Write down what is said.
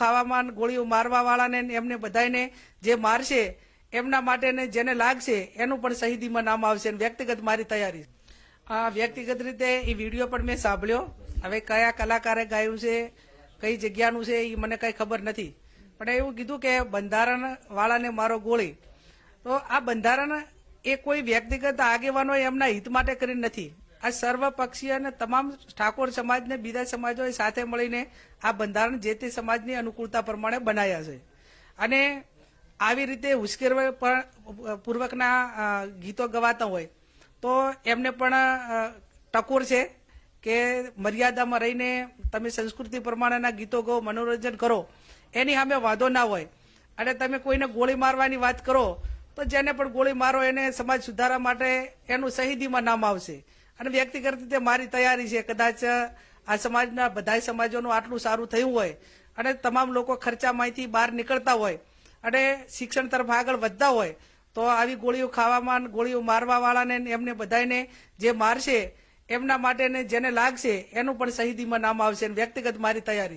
ખાવામાં ગોળીઓ મારવા વાળાને એમને બધાને જે મારશે, એમના માટેને જેને લાગશે, એનું પણ શહીદીમાં નામ આવશે વ્યક્તિગત મારી તૈયારી આ વ્યક્તિગત રીતે એ વીડિયો પણ મેં સાંભળ્યો. હવે કયા કલાકારે ગાયું છે, કઈ જગ્યાનું છે એ મને કઈ ખબર નથી. પણ એવું કીધું કે બંધારણ વાળાને મારો ગોળી. તો આ બંધારણ એ કોઈ વ્યક્તિગત આગેવાનો એમના હિત માટે કરી નથી. આ સર્વપક્ષીય અને તમામ ઠાકોર સમાજને, બીજા સમાજોએ સાથે મળીને આ બંધારણ જે તે સમાજની અનુકૂળતા પ્રમાણે બનાવ્યા છે. અને આવી રીતે ઉશ્કેરવા પૂર્વકના ગીતો ગવાતા હોય, તો એમને પણ ટકોર છે કે મર્યાદામાં રહીને તમે સંસ્કૃતિ પ્રમાણેના ગીતો ગો, મનોરંજન કરો, એની સામે વાંધો ના હોય. અને તમે કોઈને ગોળી મારવાની વાત કરો, તો જેને પણ ગોળી મારો એને સમાજ સુધારા માટે એનું શહીદીમાં નામ આવશે. અને વ્યક્તિગત રીતે મારી તૈયારી છે. કદાચ આ સમાજના બધા સમાજોનું આટલું સારું થયું હોય અને તમામ લોકો ખર્ચામાંથી બહાર નીકળતા હોય અને શિક્ષણ તરફ આગળ વધતા હોય, તો આવી ગોળીઓ ખાવામાં, ગોળીઓ મારવા વાળાને એમને બધાને જે મારશે, એમના માટે જેને લાગશે, એનું પણ શહીદીમાં નામ આવશે. વ્યક્તિગત મારી તૈયારી